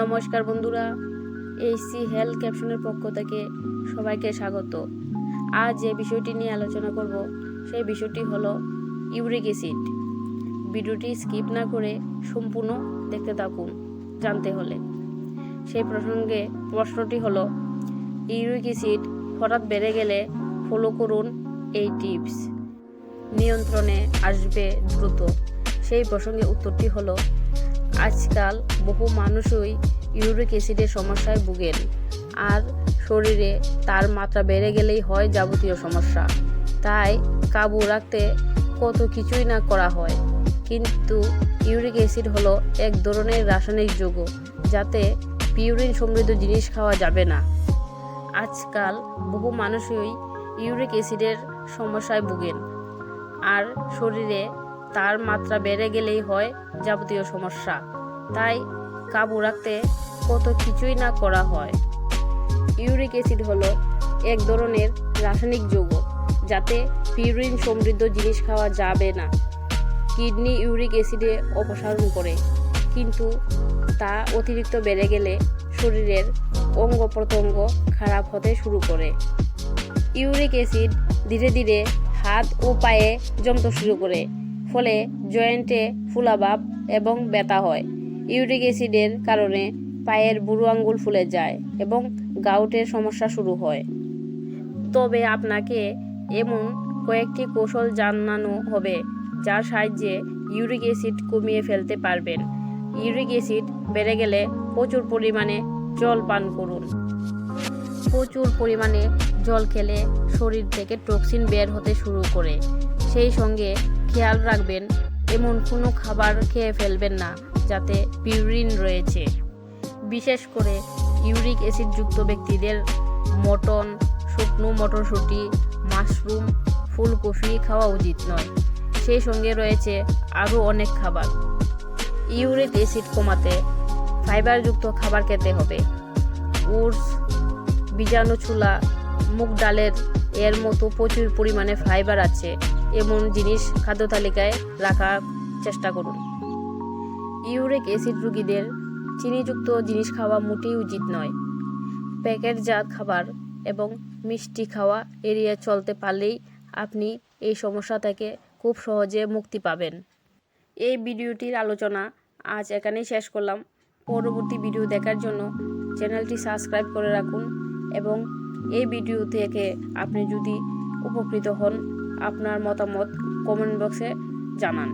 নমস্কার বন্ধুরা এইসি হেলথ ক্যাপশনের পক্ষ থেকে সবাইকে স্বাগত। আজ যে বিষয়টি নিয়ে আলোচনা করব, সেই বিষয়টি হলো ইউরিক অ্যাসিড। ভিডিওটি স্কিপ না করে সম্পূর্ণ দেখতে থাকুন, জানতে হলে। সেই প্রসঙ্গে প্রশ্নটি হলো, ইউরিক অ্যাসিড হঠাৎ বেড়ে গেলে ফলো করুন এই টিপস নিয়ন্ত্রণে আসবে দ্রুত। সেই প্রসঙ্গে উত্তরটি হলো আজকাল বহু মানুষই ইউরিক অ্যাসিডের সমস্যায় ভুগেন। আর শরীরে তার মাত্রা বেড়ে গেলেই হয় যাবতীয় সমস্যা। তাই কাবু রাখতে কত কিছুই না করা হয়। কিন্তু ইউরিক অ্যাসিড হলো এক ধরনের রাসায়নিক যৌগ, যাতে পিউরিন সমৃদ্ধ জিনিস খাওয়া যাবে না। আজকাল বহু মানুষই ইউরিক অ্যাসিডের সমস্যায় ভুগেন। আর শরীরে তার মাত্রা বেড়ে গেলেই হয় যাবতীয় সমস্যা। তাই কাবু রাখতে কত কিছুই না করা হয়। ইউরিক অ্যাসিড হলো এক ধরনের রাসায়নিক যৌগ, যাতে পিউরিন সমৃদ্ধ জিনিস খাওয়া যাবে না। কিডনি ইউরিক অ্যাসিডে অপসারণ করে, কিন্তু তা অতিরিক্ত বেড়ে গেলে শরীরের অঙ্গ প্রত্যঙ্গ খারাপ হতে শুরু করে। ইউরিক অ্যাসিড ধীরে ধীরে হাত ও পায়ে জমতে শুরু করে। ফলে জয়েন্টে ফুলাভাব এবং ব্যথা হয়। ইউরিক অ্যাসিডের কারণে পায়ের বুড়ো আঙ্গুল ফুলে যায় এবং গাউটের সমস্যা শুরু হয়। তবে আপনাকে এমন কয়েকটি কৌশল জানানো হবে যার সাহায্যে ইউরিক অ্যাসিড কমিয়ে ফেলতে পারবেন। ইউরিক অ্যাসিড বেড়ে গেলে প্রচুর পরিমাণে জল পান করুন। প্রচুর পরিমাণে জল খেলে শরীর থেকে টক্সিন বের হতে শুরু করে। সেই সঙ্গে খেয়াল রাখবেন, এমন কোনো খাবার খেয়ে ফেলবেন না, যাতে পিউরিন রয়েছে। বিশেষ করে ইউরিক অ্যাসিডযুক্ত ব্যক্তিদের মটন, শুকনো মটরশুঁটি মাশরুম ফুলকপি খাওয়া উচিত নয়। সেই সঙ্গে রয়েছে আরও অনেক খাবার। ইউরিক অ্যাসিড কমাতে ফাইবারযুক্ত খাবার খেতে হবে। বীজাণু ছুলা মুগ ডালের এর মতো প্রচুর পরিমাণে ফাইবার আছে। এমন জিনিস খাদ্য তালিকায় রাখার চেষ্টা করুন। ইউরিক অ্যাসিড রোগীদের চিনিযুক্ত জিনিস খাওয়া মোটেই উচিত নয়। প্যাকেটজাত খাবার এবং মিষ্টি খাওয়া এড়িয়ে চলতে পারলেই আপনি এই সমস্যা থেকে খুব সহজে মুক্তি পাবেন। এই ভিডিওটির আলোচনা আজ এখানেই শেষ করলাম। পরবর্তী ভিডিও দেখার জন্য চ্যানেলটি সাবস্ক্রাইব করে রাখুন। এবং এই ভিডিও থেকে আপনি যদি উপকৃত হন আপনার মতামত কমেন্ট বক্সে জানান।